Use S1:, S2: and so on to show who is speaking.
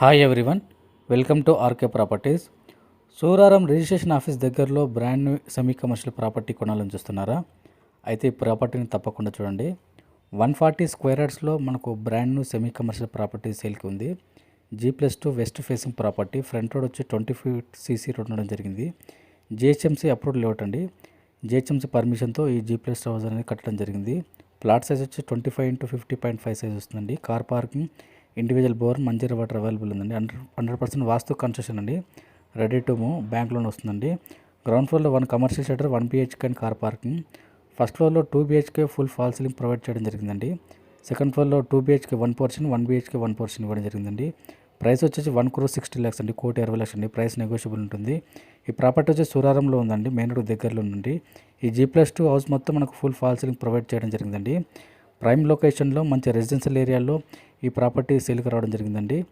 S1: Hi everyone welcome to RK properties Suraram registration office దగ్గరలో brand new semi commercial property కొనాలని చూస్తున్నారా? అయితే ఈ ప్రాపర్టీని తప్పకుండా చూడండి. వన్ ఫార్టీ స్క్వేర్ యార్డ్స్లో మనకు brand new semi commercial property సేల్కి ఉంది. G plus two west facing property front road వచ్చి ట్వంటీ ఫీట్ సీసీ రోడ్ ఉండడం జరిగింది. జిహెచ్ఎంసీ అప్రూవ్ లేఅవుట్ అండి. జిహెచ్ఎంసీ పర్మిషన్తో ఈ జీ ప్లస్ హౌస్ అనేది కట్టడం జరిగింది. ప్లాట్ సైజ్ వచ్చి twenty five into fifty point five size వస్తుందండి. Car parking individual bore Manjira water available ఉందండి. Hundred hundred percent vastu construction అండి. Ready to move bank loan వస్తుందండి. గ్రౌండ్ ఫ్లోర్లో one commercial shutter one BHK and car parking first ఫ్లోర్లో two BHK full fall ceiling provide చేయడం జరిగిందండి. Second ఫ్లోర్లో two BHK one portion one BHK one portion ఇవ్వడం జరిగిందండి. Price వచ్చేసి one క్రో sixty lakhs అండి. కోటి అరవై లక్షలు అండి. ప్రైస్ నెగోషియబుల్ ఉంటుంది. ఈ ప్రాపర్టీ వచ్చి సూరారంలో ఉందండి. మెయిన్ రోడ్ దగ్గరలో ఉందండి. ఈ జీ ప్లస్ టూ హౌస్ మొత్తం మనకు ఫుల్ ఫాల్ సీలింగ్ ప్రొవైడ్ చేయడం జరిగిందండి. ప్రైమ్ లొకేషన్లో మంచి రెసిడెన్షియల్ ఏరియాలో ఈ ప్రాపర్టీ సేల్కి రావడం జరిగిందండి.